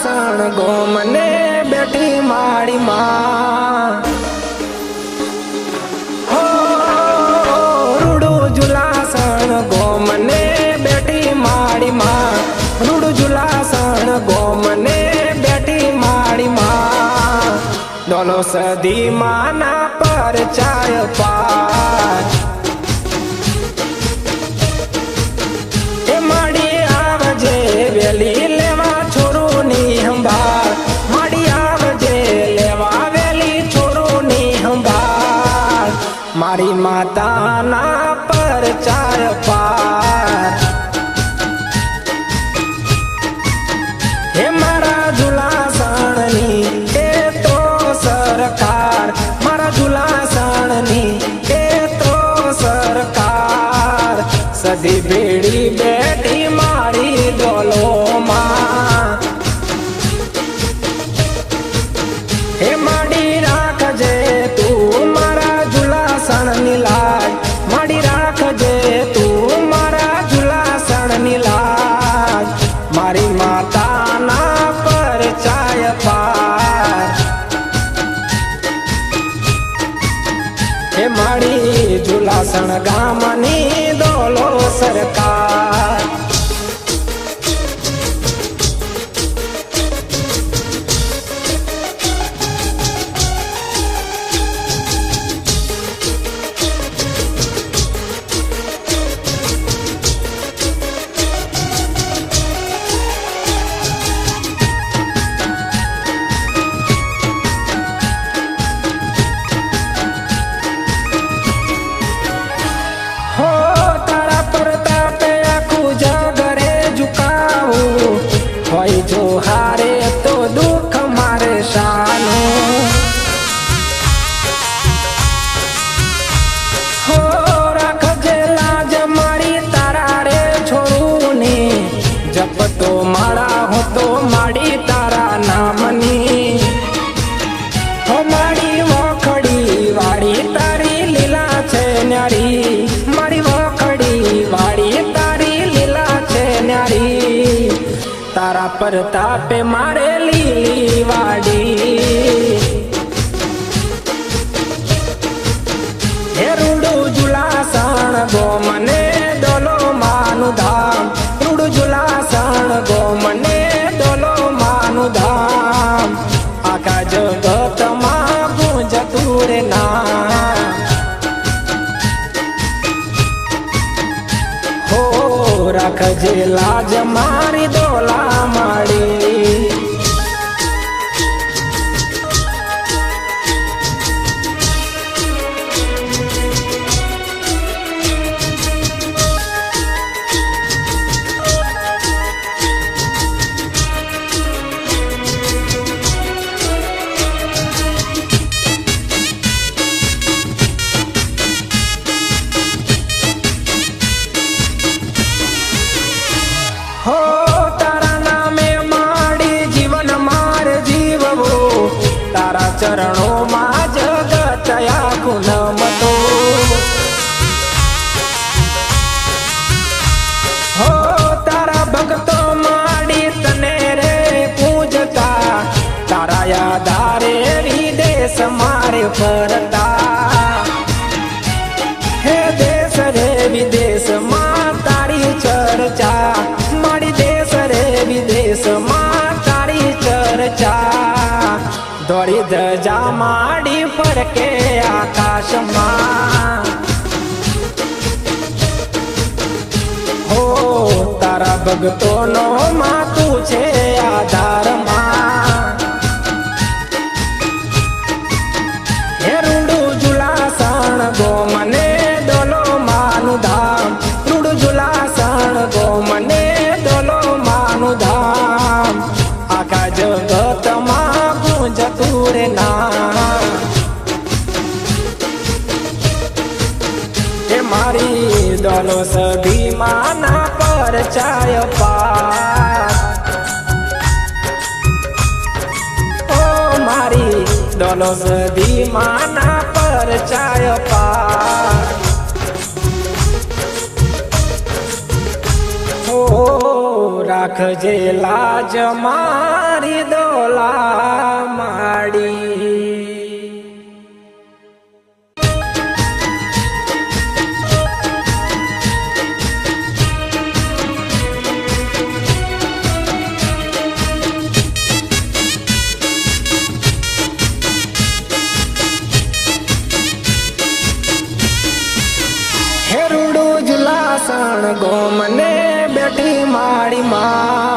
ઝુલાસણ ગોમને બેઠી માડી માં. હો, રૂડું ઝુલાસણ ગોમને બેઠી માડી માં. રૂડું ઝુલાસણ ગોમને બેઠી માડી માં. ડોલો સદી માના પર ચાય પાર માતાના પર ચાય પાર. હે મારા ઝુલાસણની એ તો સરકાર. મારા ઝુલાસણની એ તો સરકાર. સદી ભેડી બેઠી મારી ડોલોમાં હે માડી ઝુલાસણ ગામની દોલો સરકાર. પ્રતાપે મારે લીલી વાડી હે રૂડું ઝુલાસણ ગો મને ડોલો માનું ધામ રાખજે લાજ મારી દોલા માડી દોડી ધજા માડી ફરકે આકાશમાં. હો તારા ભક્તોનો માતું છે આધારમાં મારી દોનો સભી માના પર ચાય પાર ઓ મારી દોનો સદી માના પર ચાય પાર રાખજે લાજ હેરુડું જ લાસણ ગોમને બેઠી માડી માં.